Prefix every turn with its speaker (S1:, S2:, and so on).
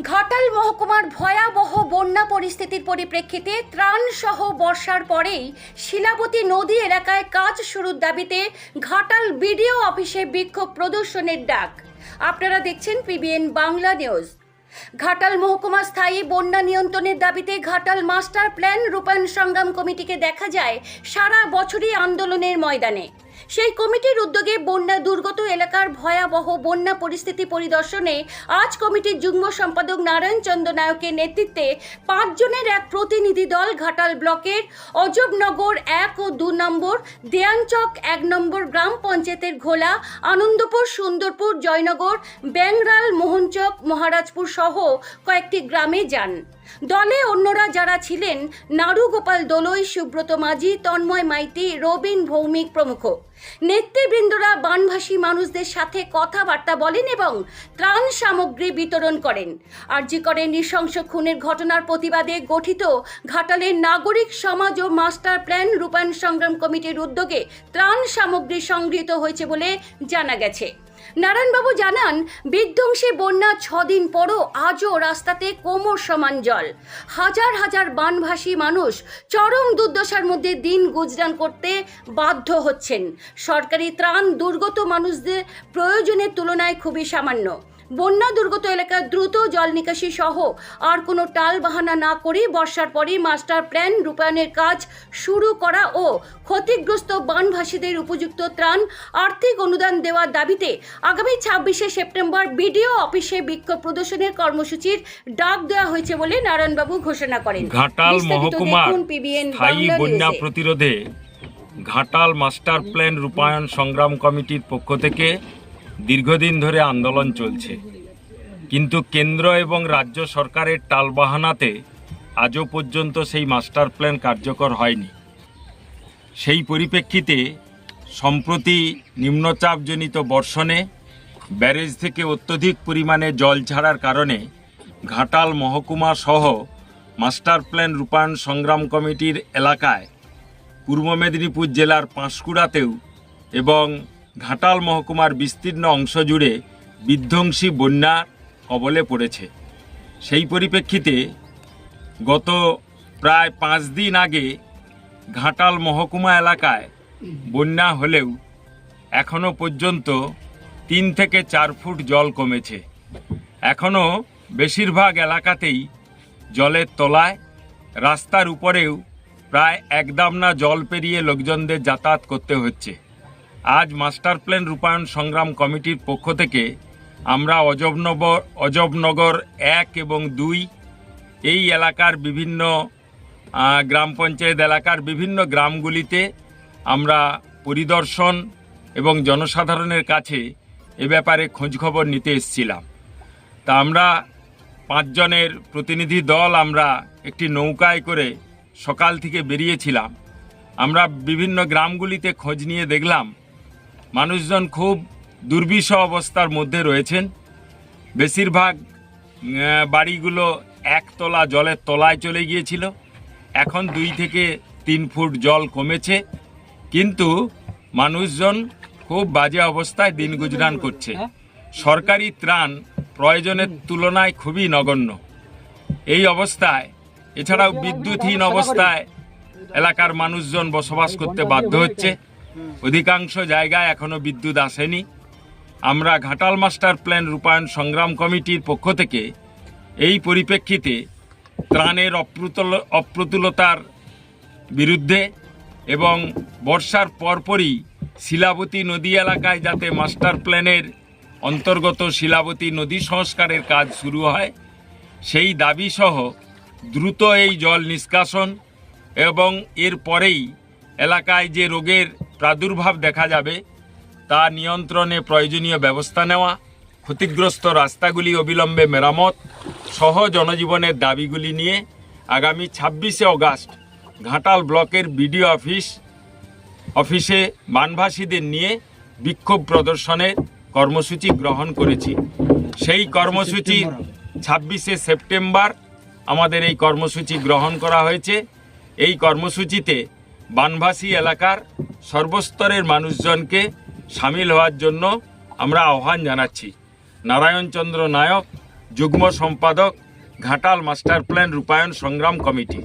S1: ঘাটাল মহকুমার ভয়াবহ বন্যা পরিস্থিতির পরিপ্রেক্ষিতে ত্রাণ সহ বর্ষার পরেই শিলাবতী নদী এলাকায় কাজ শুরুর দাবিতে ঘাটাল বিডিও অফিসে বিক্ষোভ প্রদর্শনের ডাক। আপনারা দেখছেন পিবিএন বাংলা নিউজ। ঘাটাল মহকুমা স্থায়ী বন্যা নিয়ন্ত্রণের দাবিতে ঘাটাল মাস্টার প্ল্যান রূপায়ণ সংগ্রাম কমিটিকে দেখা যায় সারা বছরই আন্দোলনের ময়দানে। সেই কমিটির উদ্যোগে বন্যা দুর্গত এলাকার ভয়াবহ বন্যা পরিস্থিতি পরিদর্শনে আজ কমিটির যুগ্ম সম্পাদক নারায়ণ চন্দ্র নায়কের নেতৃত্বে পাঁচজনের এক প্রতিনিধি দল ঘাটাল ব্লকের অজবনগর এক ও দু নম্বর, দেয়ানচক এক নম্বর গ্রাম পঞ্চায়েতের ঘোলা, আনন্দপুর, সুন্দরপুর, জয়নগর, ব্যাংরাল, মোহনচক, মহারাজপুর সহ কয়েকটি গ্রামে যান। দলে অন্যরা যারা ছিলেন নাড়ু গোপাল দোলই, সুব্রত মাঝি, তন্ময় মাইতি, রবিন ভৌমিক প্রমুখ। নেতৃবৃন্দরা বানভাসী মানুষদের সাথে কথাবার্তা বলেন এবং ত্রাণ সামগ্রী বিতরণ করেন। আরজি করে নৃশংস খুনের ঘটনার প্রতিবাদে গঠিত ঘাটালের নাগরিক সমাজ ও মাস্টার প্ল্যান রূপায়ণ সংগ্রাম কমিটির উদ্যোগে ত্রাণ সামগ্রী সংগৃহীত হয়েছে বলে জানা গেছে। নারায়ণবাবু জানান, বিধ্বংসী বন্যা ছদিন পরও আজও রাস্তাতে কোমর সমান জল। হাজার হাজার বানভাসী মানুষ চরম দুর্দশার মধ্যে দিন গুজরান করতে বাধ্য হচ্ছেন। সরকারি ত্রাণ দুর্গত মানুষদের প্রয়োজনের তুলনায় খুবই সামান্য। বন্যা দুর্গত এলাকার দ্রুত জল নিকাশি সহ আর কোনো টাল বাহানা না করে বর্ষার পরে মাস্টার প্ল্যান রূপায়ণের কাজ শুরু করা ও ক্ষতিগ্রস্ত বানভাসীদের উপযুক্ত ত্রাণ আর্থিক অনুদান দেওয়ার দাবিতে আগামী ছাব্বিশে সেপ্টেম্বর বিডিও অফিসে বিক্ষোভ প্রদর্শনের কর্মসূচির ডাক দেওয়া হয়েছে বলে নারায়ণবাবু ঘোষণা করেন।
S2: ঘাটাল মহকুমার স্থায়ী বন্যা প্রতিরোধে ঘাটাল মাস্টার প্ল্যান রূপায়ণ সংগ্রাম কমিটির পক্ষ থেকে দীর্ঘদিন ধরে আন্দোলন চলছে। কিন্তু কেন্দ্র এবং রাজ্য সরকারের টালবাহানাতে আজও পর্যন্ত সেই মাস্টার প্ল্যান কার্যকর হয়নি। সেই পরিপ্রেক্ষিতে সম্প্রতি নিম্নচাপজনিত বর্ষণে ব্যারেজ থেকে অত্যধিক পরিমাণে জল ছাড়ার কারণে ঘাটাল মহকুমা সহ মাস্টার প্ল্যান রূপায়ণ সংগ্রাম কমিটির এলাকায় পূর্ব মেদিনীপুর জেলার পাঁশকুড়াতেও এবং ঘাটাল মহকুমার বিস্তীর্ণ অংশ জুড়ে বিধ্বংসী বন্যার কবলে পড়েছে। সেই পরিপ্রেক্ষিতে গত প্রায় পাঁচ দিন আগে ঘাটাল মহকুমা এলাকায় বন্যা হলেও এখনও পর্যন্ত তিন থেকে চার ফুট জল কমেছে। এখনও বেশিরভাগ এলাকাতেই জলের তলায়, রাস্তার উপরেও প্রায় একদামনা জল পেরিয়ে লোকজনদের যাতায়াত করতে হচ্ছে। আজ মাস্টার প্ল্যান রূপায়ণ সংগ্রাম কমিটির পক্ষ থেকে আমরা অজবনগর অজবনগর এক এবং দুই, এই এলাকার বিভিন্ন গ্রাম পঞ্চায়েত এলাকার বিভিন্ন গ্রামগুলিতে আমরা পরিদর্শন এবং জনসাধারণের কাছে এ ব্যাপারে খোঁজখবর নিতে এসছিলাম। তা আমরা পাঁচজনের প্রতিনিধি দল আমরা একটি নৌকায় করে সকাল থেকে বেরিয়েছিলাম। আমরা বিভিন্ন গ্রামগুলিতে খোঁজ নিয়ে দেখলাম মানুষজন খুব দুর্বিষহ অবস্থার মধ্যে রয়েছেন। বেশিরভাগ বাড়িগুলো একতলা জলের তলায় চলে গিয়েছিল। এখন দুই থেকে তিন ফুট জল কমেছে। কিন্তু মানুষজন খুব বাজে অবস্থায় দিন গুজরান করছে। সরকারি ত্রাণ প্রয়োজনের তুলনায় খুবই নগণ্য। এই অবস্থায়, এছাড়াও বিদ্যুৎহীন অবস্থায় এলাকার মানুষজন বসবাস করতে বাধ্য হচ্ছে। অধিকাংশ জায়গায় এখনও বিদ্যুৎ আসেনি। আমরা ঘাটাল মাস্টার প্ল্যান রূপায়ণ সংগ্রাম কমিটির পক্ষ থেকে এই পরিপ্রেক্ষিতে ত্রাণের অপ্রতুল, অপ্রতুলতার বিরুদ্ধে এবং বর্ষার পরপরই শিলাবতী নদী এলাকায় যাতে মাস্টার প্ল্যানের অন্তর্গত শিলাবতী নদী সংস্কারের কাজ শুরু হয়, সেই দাবি সহ দ্রুত এই জল নিষ্কাশন এবং এর পরেই এলাকায় যে রোগের প্রাদুর্ভাব দেখা যাবে, তা নিয়ন্ত্রণে প্রয়োজনীয় ব্যবস্থা নেওয়া, ক্ষতিগ্রস্ত রাস্তাগুলি অবিলম্বে মেরামত, সহ জনজীবনের দাবিগুলি নিয়ে আগামী ছাব্বিশে অগাস্ট ঘাটাল ব্লকের বিডিও অফিস, অফিসে বানভাসীদের নিয়ে বিক্ষোভ প্রদর্শনের কর্মসূচি গ্রহণ করেছি। সেই কর্মসূচি ছাব্বিশে সেপ্টেম্বর আমাদের এই কর্মসূচি গ্রহণ করা হয়েছে। এই কর্মসূচিতে বানভাসী এলাকার সর্বস্তরের মানুষজনকে সামিল হওয়ার জন্য আমরা আহ্বান জানাচ্ছি। নারায়ণচন্দ্র নায়ক, যুগ্ম সম্পাদক, ঘাটাল মাস্টার প্ল্যান রূপায়ণ সংগ্রাম কমিটি।